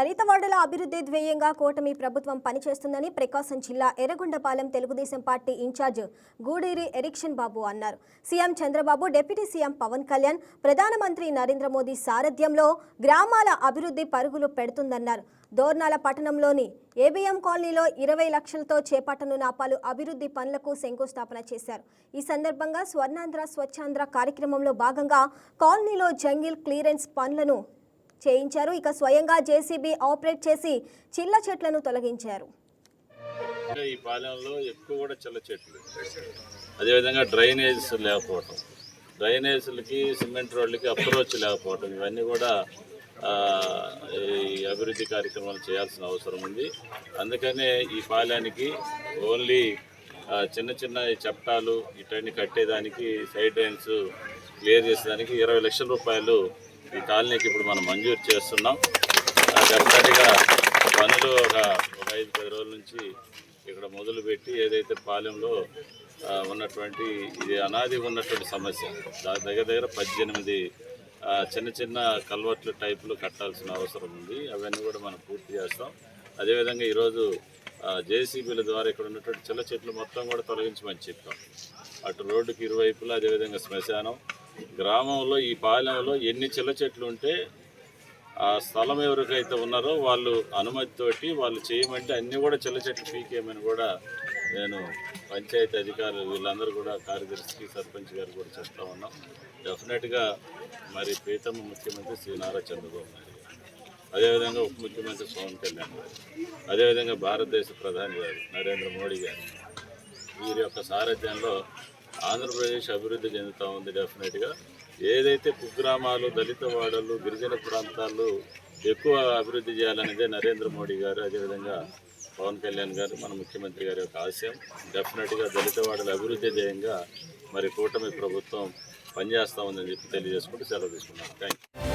అభివృద్ధి ధ్యేయంగా కూటమి ప్రభుత్వం పనిచేస్తుందని ప్రకాశం జిల్లా ఎర్రగొండపాలెం తెలుగుదేశం పార్టీ ఇన్ఛార్జ్ గూడూరి ఎరిక్షన్ బాబు అన్నారు. CM Chandrababu deputy CM Pawan Kalyan ప్రధానమంత్రి నరేంద్ర మోదీ సారథ్యంలో గ్రామాల అభివృద్ధి పరుగులు పెడుతుందన్నారు. దోర్నాల పట్టణంలోని ఏబిఎం కాలనీలో ఇరవై లక్షలతో చేపట్టనున్న పలు అభివృద్ధి పనులకు శంకుస్థాపన చేశారు. ఈ సందర్భంగా స్వర్ణాంధ్ర స్వచ్ఛాంధ్ర కార్యక్రమంలో భాగంగా కాలనీలో జంగిల్ క్లియరెన్స్ పనులను చేయించారు. ఇక స్వయంగా జేసీబీ ఆపరేట్ చేసి చిల్ల చెట్లను తొలగించారు. ఈ పాలెంలో ఎక్కువ కూడా చిల్ల చెట్లు. అదేవిధంగా డ్రైనేజెస్ లేకపోవటం. డ్రైనేజీలకి సిమెంట్ రోడ్లకి అప్రోచ్ లేకపోవటం. ఇవన్నీ కూడా ఈ అభివృద్ధి కార్యక్రమాలు చేయాల్సిన అవసరం ఉంది. అందుకనే ఈ పాలెనికి ఓన్లీ చిన్న చిన్న ఈ చప్టాలు కట్టేదానికి సైడ్ డ్రైన్స్ క్లియర్ చేసేదానికి ఇరవై లక్షల రూపాయలు ఈ కాలనీకి ఇప్పుడు మనం మంజూరు చేస్తున్నాం. డెఫినెట్గా పనులు ఒక ఒక ఐదు పది రోజుల నుంచి ఇక్కడ మొదలుపెట్టి ఏదైతే పాలెంలో ఉన్నటువంటి ఇది అనాది ఉన్నటువంటి సమస్య దాని దగ్గర దగ్గర పద్దెనిమిది చిన్న చిన్న కల్వర్ట్ల టైపులు కట్టాల్సిన అవసరం ఉంది. అవన్నీ కూడా మనం పూర్తి చేస్తాం. అదేవిధంగా ఈరోజు జేసీబీల ద్వారా ఇక్కడ ఉన్నటువంటి చిన్న చెట్లు మొత్తం కూడా తొలగించమని చెప్పాం. అటు రోడ్డుకి ఇరువైపులా అదేవిధంగా శ్మశానం గ్రామంలో ఈ పాలెంలో ఎన్ని చిల్ల చెట్లు ఉంటే ఆ స్థలం ఎవరికైతే ఉన్నారో వాళ్ళు అనుమతితోటి వాళ్ళు చేయమంటే అన్నీ కూడా చిల్ల చెట్లు పీకేయమని కూడా నేను పంచాయతీ అధికారులు వీళ్ళందరూ కూడా కార్యదర్శికి సర్పంచ్ గారు కూడా చెప్తా ఉన్నాం. డెఫినెట్గా మరి ప్రీతమ ముఖ్యమంత్రి శ్రీ నారా చంద్రబాబు నాయుడు అదేవిధంగా ఉప ముఖ్యమంత్రి పవన్ కళ్యాణ్ గారు అదేవిధంగా భారతదేశ ప్రధాని గారు నరేంద్ర మోడీ గారు వీరి యొక్క సారథ్యంలో ఆంధ్రప్రదేశ్ అభివృద్ధి చెందుతూ ఉంది డెఫినెట్గా. ఏదైతే కుగ్రామాలు దళిత వాడలు గిరిజన ప్రాంతాల్లో ఎక్కువ అభివృద్ధి చేయాలనేదే నరేంద్ర మోడీ గారు అదేవిధంగా పవన్ కళ్యాణ్ గారు మన ముఖ్యమంత్రి గారి యొక్క ఆశయం. డెఫినెట్గా దళిత వాడల అభివృద్ధి ధ్యేయంగా మరి కూటమి ప్రభుత్వం పనిచేస్తూ ఉందని చెప్పి తెలియజేసుకుంటూ సెలవు తీసుకున్నాను. Thank you